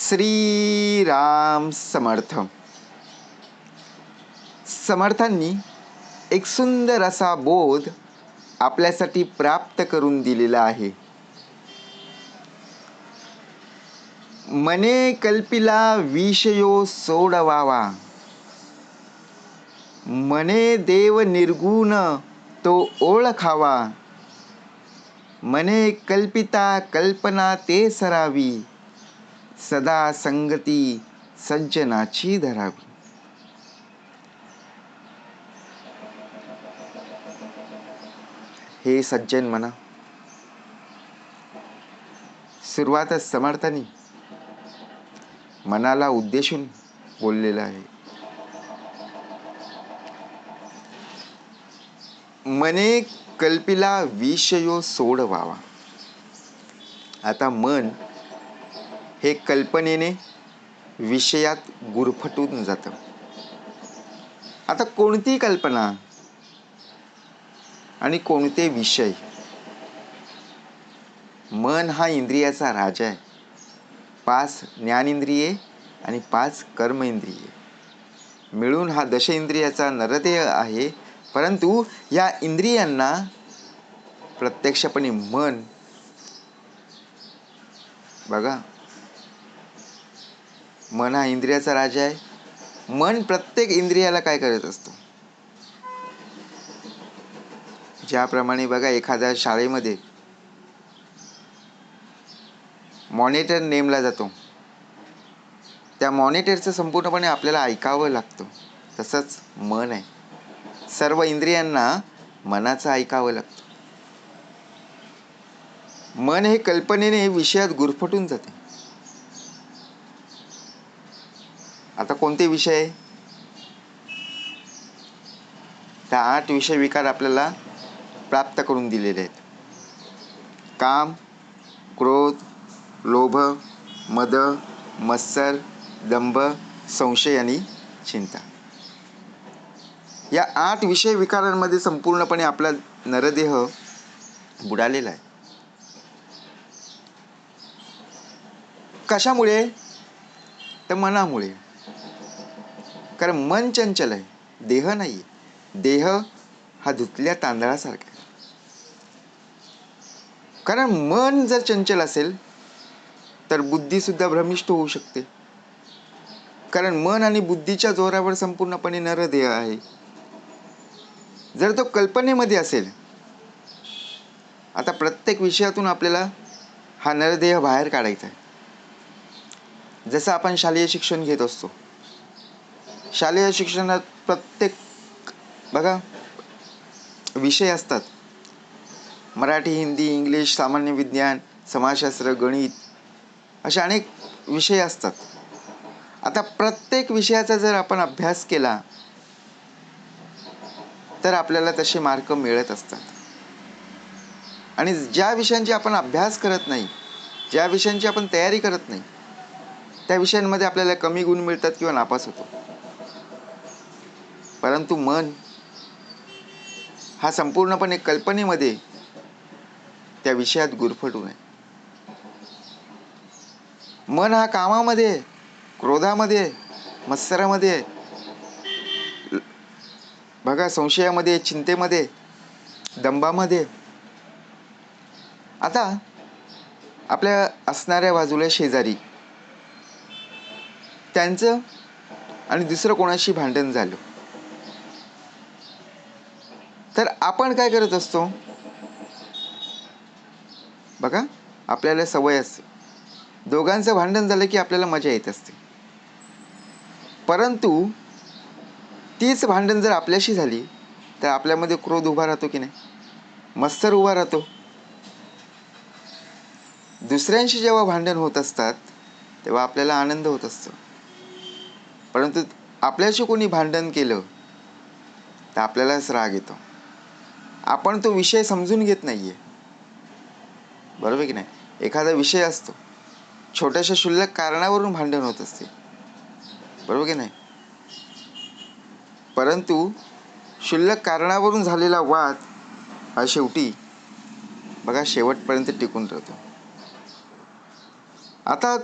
श्रीराम समर्थ. समर्थांनी एक सुंदर असा बोध आपल्यासाठी प्राप्त करून दिलेला आहे. मने कल्पिला विषयो सोडवावा. मने देव निर्गुण तो ओळखावा. मने कल्पिता कल्पना ते सरावी. सदा संगती सज्जनाची धरावी. हे सज्जन म्हणा सुरुवातच समर्थानी मनाला उद्देशून बोललेलं आहे. मने कल्पिला विषयो सोडवावा. आता मन हे कल्पनेने विषयात गुरफटून जातं. आता कोणती कल्पना? आणि कोणते विषय? मन हा इंद्रियाचा राजा आहे. पाच ज्ञानेंद्रिये आणि पाच कर्मेंद्रिये. मिळून हा दश इंद्रियाचा नरदेह आहे. परंतु या इंद्रियांना प्रत्यक्षपणे मन बघा मन हा इंद्रियाचा राजा आहे. मन प्रत्येक इंद्रियाला काय करत असतो? ज्याप्रमाणे बघा एखाद्या शाळेमध्ये मॉनिटर नेमला जातो. त्या मॉनिटरचं संपूर्णपणे आपल्याला ऐकावं लागतं. तसंच मन आहे. सर्व इंद्रियांना मनाचं ऐकावं लागतं. मन हे कल्पनेने विषयात गुरफटून जाते. आता कोणते विषय? त्या आठ विषय विकार आपल्याला प्राप्त करून दिलेले आहेत. काम क्रोध लोभ मद मत्सर दंभ संशय आणि चिंता. या आठ विषय विकारांमध्ये संपूर्णपणे आपला नरदेह बुडालेला आहे. कशामुळे? तर मनामुळे. कारण मन चंचल आहे देह नाही देह हा धुतल्या तांदळासारखा आहे. कारण मन जर चंचल असेल तर बुद्धीसुद्धा भ्रमिष्ट होऊ शकते. कारण मन आणि बुद्धीच्या जोरावर संपूर्णपणे नरदेह आहे. जर तो कल्पनेमध्ये असेल आता प्रत्येक विषयातून आपल्याला हा नरदेह बाहेर काढायचा आहे. जसं आपण शालेय शिक्षण घेत असतो शालेय शिक्षणात प्रत्येक बघा विषय असतात. मराठी हिंदी इंग्लिश सामान्य विज्ञान समाजशास्त्र गणित असे अनेक विषय असतात. आता प्रत्येक विषयाचा जर आपण अभ्यास केला तर आपल्याला तसे मार्क मिळत असतात. आणि ज्या विषयांची आपण अभ्यास करत नाही ज्या विषयांची आपण तयारी करत नाही त्या विषयांमध्ये आपल्याला कमी गुण मिळतात किंवा नापास होतो. परंतु मन हा संपूर्णपणे कल्पनेमध्ये त्या विषयात गुरफटू नये. मन हा कामामध्ये क्रोधामध्ये मत्सरामध्ये बघा संशयामध्ये चिंतेमध्ये दंबामध्ये. आता आपल्या असणाऱ्या बाजूला शेजारी त्यांचं आणि दुसरं कोणाशी भांडण झालं तर आपण काय करत असतो? बघा आपल्याला सवय असते. दोघांचं भांडण झालं की आपल्याला मजा येत असते. परंतु तीच भांडण जर आपल्याशी झाली तर आपल्यामध्ये क्रोध उभा राहतो की नाही? मत्सर उभा राहतो. दुसऱ्यांशी जेव्हा भांडण होत असतात तेव्हा आपल्याला आनंद होत असतो. परंतु आपल्याशी कोणी भांडण केलं तर आपल्यालाच राग येतो. आपण तो विषय समजून घेत नाहीये. बरोबर की नाही? एखादा विषय असतो. छोट्याशा शुल्लक कारणावरून भांडण होत असते. बरोबर की नाही? परंतु शुल्लक कारणावरून झालेला वाद हा शेवटी बघा शेवटपर्यंत टिकून राहतो. आता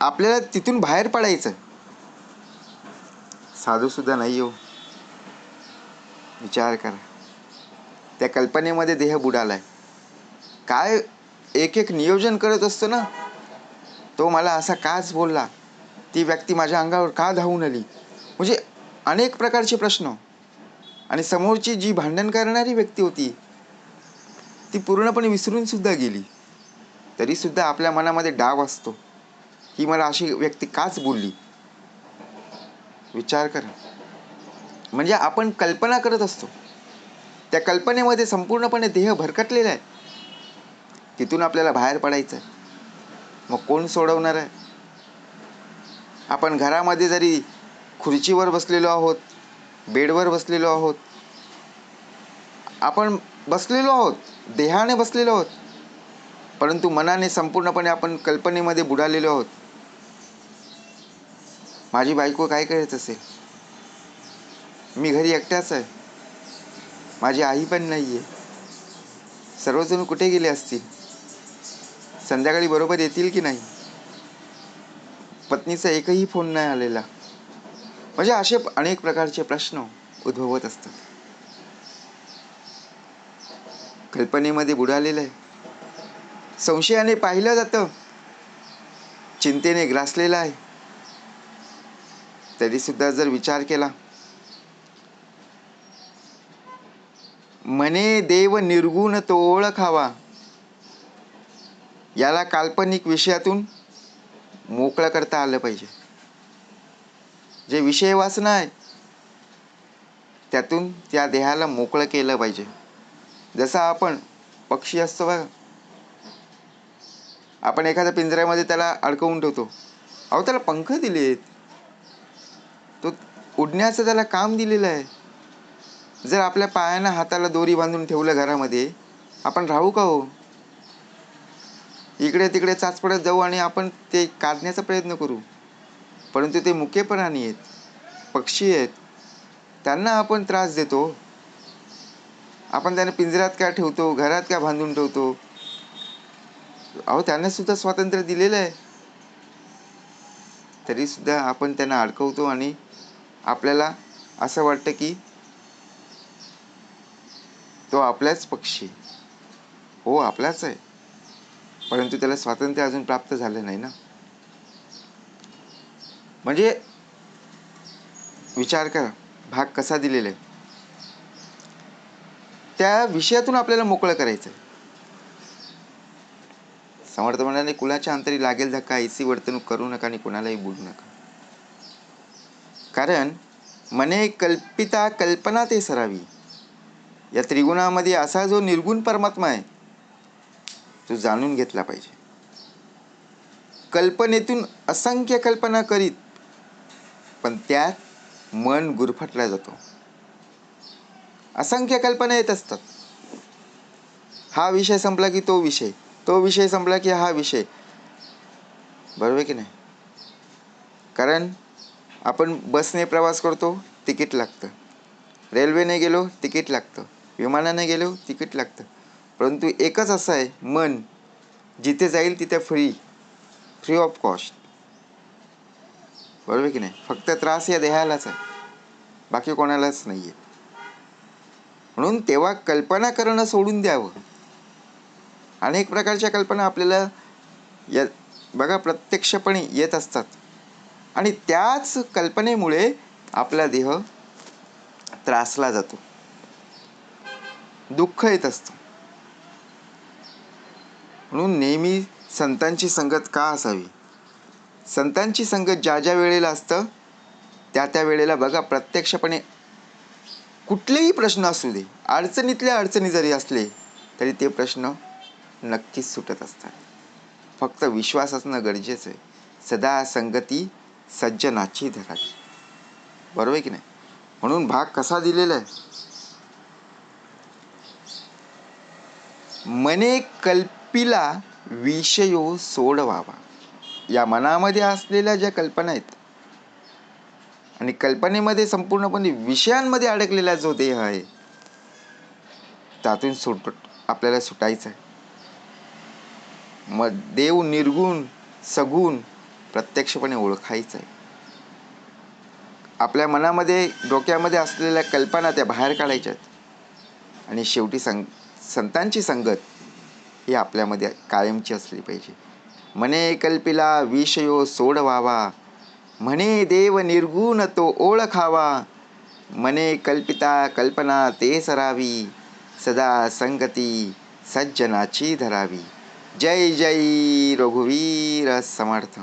आपल्याला तिथून बाहेर पडायचं साधू सुद्धा नाही हो. विचार करा. त्या कल्पनेमध्ये देह बुडालाय. काय एक एक नियोजन करत असतो ना तो मला असा काच बोलला ती व्यक्ती माझ्या अंगावर का धावून आली? म्हणजे अनेक प्रकारचे प्रश्न. आणि समोरची जी भांडण करणारी व्यक्ती होती ती पूर्णपणे विसरून सुद्धा गेली. तरी सुद्धा आपल्या मनामध्ये डाव असतो. ही मला अशी व्यक्ती काच बोलली. विचार करा. म्हणजे आपण कल्पना करत असतो. त्या कल्पनेमध्ये संपूर्णपणे देह भरकटलेला आहे. तिथून आपल्याला बाहेर पडायचं आहे मग कोण सोडवणार आहे? आपण घरामध्ये जरी खुर्चीवर बसलेलो आहोत बेडवर बसलेलो आहोत आपण बसलेलो आहोत देहाने बसलेलो आहोत परंतु मनाने संपूर्णपणे आपण कल्पनेमध्ये बुडालेलो आहोत. माझी बायको काय करत असेल? मी घरी एकट्याच आहे. माझी आई पण नाही आहे सर्वजण कुठे गेले असतील? संध्याकाळी बरोबर येतील की नाही? पत्नीचा एकही फोन नाही आलेला. म्हणजे असे अनेक प्रकारचे प्रश्न उद्भवत असतात. कल्पनेमध्ये बुडालेलं आहे. संशयाने पाहिलं जातं. चिंतेने ग्रासलेलं आहे. तरीसुद्धा जर विचार केला मने देव निर्गुण तो ओळखावा. याला काल्पनिक विषयातून मोकळं करता आलं पाहिजे. जे विषय वाचना आहे त्यातून त्या देहाला मोकळं केलं पाहिजे. जसं आपण पक्षी असतो बघा. आपण एखाद्या पिंजऱ्यामध्ये त्याला अडकवून ठेवतो. अहो त्याला पंख दिलेत. तो उडण्याचं त्याला काम दिलेलं आहे. जर आपल्या पायानं हाताला दोरी बांधून ठेवलं घरामध्ये आपण राहू का हो? इकडे तिकडे चाचपडत जाऊ आणि आपण ते काढण्याचा प्रयत्न करू. परंतु ते मुके प्राणी आहेत पक्षी आहेत. त्यांना आपण त्रास देतो. आपण त्यांना पिंजऱ्यात का ठेवतो घरात का बांधून ठेवतो? अहो त्यांना सुद्धा स्वातंत्र्य दिलेलं आहे. तरी सुद्धा आपण त्यांना अडकवतो आणि आपल्याला असं वाटतं की तो आपलाच पक्षी. हो आपलाच आहे. परंतु त्याला स्वातंत्र्य अजून प्राप्त झालं नाही ना. म्हणजे विचार करा भाग कसा दिलेला आहे. त्या विषयातून आपल्याला मोकळं करायचं आहे. समर्थ म्हणाले कुणाच्या अंतरी लागेल धक्का ऐसी वर्तणूक करू नका आणि कुणालाही बोलू नका. कारण मने कल्पिता कल्पना ते सरावी. या त्रिगुणामध्ये असा जो निर्गुण परमात्मा आहे तो जाणून घेतला पाहिजे. कल्पनेतून असंख्य कल्पना करीत पण त्यात मन गुरफटला जातो. असंख्य कल्पना येत असतात. हा विषय संपला की तो विषय तो विषय संपला की हा विषय. बरोबर की नाही? कारण आपण बसने प्रवास करतो तिकीट लागतं. रेल्वेने गेलो तिकीट लागतं. विमानाने गेलो तिकीट लागतं. परंतु एकच असं आहे मन. जिथे जाईल तिथे फ्री फ्री ऑफ कॉस्ट बरोबर की नाही? फक्त त्रास या देहालाच आहे. बाकी कोणालाच नाही आहे म्हणून तेव्हा कल्पना करणं सोडून द्यावं. अनेक प्रकारच्या कल्पना आपल्याला या बघा प्रत्यक्षपणे येत असतात. आणि त्याच कल्पनेमुळे आपला देह त्रासला जातो. दुःख येत असतं. म्हणून नेहमी संतांची संगत का असावी? संतांची संगत ज्या ज्या वेळेला असतं त्या त्या वेळेला बघा प्रत्यक्षपणे कुठलेही प्रश्न असू दे अडचणीतल्या अडचणी जरी असले तरी ते प्रश्न नक्कीच सुटत असतात. फक्त विश्वास असणं गरजेचं आहे. सदा संगती सज्जनाची धरावी. बरोबर आहे की नाही? म्हणून भाग कसा दिलेला आहे? मने कल्पिला विषयो सोडवावा. या मनामध्ये असलेल्या ज्या कल्पना आहेत आणि कल्पनेमध्ये संपूर्णपणे विषयांमध्ये अडकलेला जो देह आहे त्यातून सुट आपल्याला सुटायचं आहे. मग देव निर्गुण सगुण प्रत्यक्षपणे ओळखायचं आहे. आपल्या मनामध्ये डोक्यामध्ये असलेल्या कल्पना त्या बाहेर काढायच्यात आणि शेवटी सांग संतांची संगत ही आपल्यामध्ये कायमची असली पाहिजे. मने कल्पिला विषयो सोडवावा. म्हणे देव निर्गुण तो ओळखावा. मने कल्पिता कल्पना ते सरावी. सदा संगती सज्जनाची धरावी. जय जय रघुवीर समर्थ.